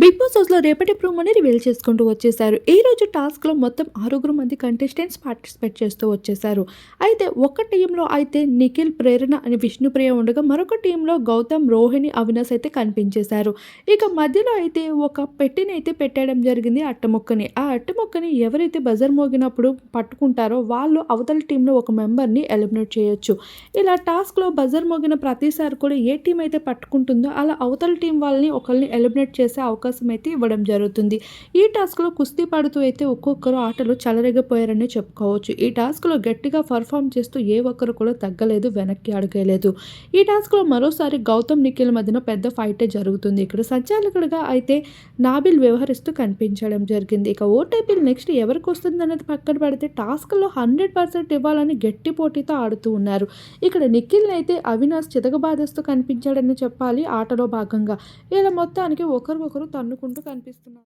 Big boss హౌస్లో రేపటి ప్రోమోని reveal చేసుకుంటూ వచ్చేసారు. ఈ రోజు టాస్క్లో మొత్తం ఆరుగురు మంది కంటెస్టెంట్స్ పార్టిసిపేట్ చేస్తూ వచ్చేసారు. అయితే ఒక టీంలో అయితే నిఖిల్ ప్రేరణ అని విష్ణుప్రియ ఉండగా మరొక టీంలో గౌతమ్ రోహిణి అవినాష్ అయితే కనిపించేశారు. ఇక మధ్యలో అయితే ఒక పెట్టిని అయితే పెట్టడం జరిగింది అట్టముక్కని. ఆ అట్టముక్కని ఎవరైతే బజర్ మోగినప్పుడు పట్టుకుంటారో వాళ్ళు అవతల టీంలో ఒక మెంబర్ని ఎలిమినేట్ చేయొచ్చు. ఇలా టాస్క్లో బజర్ మోగిన ప్రతిసారి కూడా ఏ టీం అయితే పట్టుకుంటుందో అలా అవతల టీం వాళ్ళని ఒకరిని ఎలిమినేట్ చేసే అవకాశం అయితే ఇవ్వడం జరుగుతుంది. ఈ టాస్క్లో కుస్తీ పడుతూ అయితే ఒక్కొక్కరు ఆటలు చెలరేగిపోయారని చెప్పుకోవచ్చు. ఈ టాస్క్లో గట్టిగా పర్ఫామ్ చేస్తూ ఏ ఒక్కరు కూడా తగ్గలేదు వెనక్కి అడగలేదు ఈ టాస్క్లో మరోసారి గౌతమ్ నిఖిల్ మధ్యన పెద్ద ఫైటే జరుగుతుంది. ఇక్కడ సంచాలకుడిగా అయితే నాబిల్ వ్యవహరిస్తూ కనిపించడం జరిగింది. ఇక ఓటీపీలు నెక్స్ట్ ఎవరికి వస్తుంది అనేది పక్కన పెడితే టాస్క్లో హండ్రెడ్ పర్సెంట్ ఇవ్వాలని గట్టి పోటీతో ఆడుతూ ఉన్నారు. ఇక్కడ నిఖిల్ని అయితే అవినాష్ చితకబాదేస్తూ కనిపించాడని చెప్పాలి ఆటలో భాగంగా. ఇలా మొత్తానికి ఒకరికొకరు తన్నుకుంటూ కనిపిస్తున్నారు.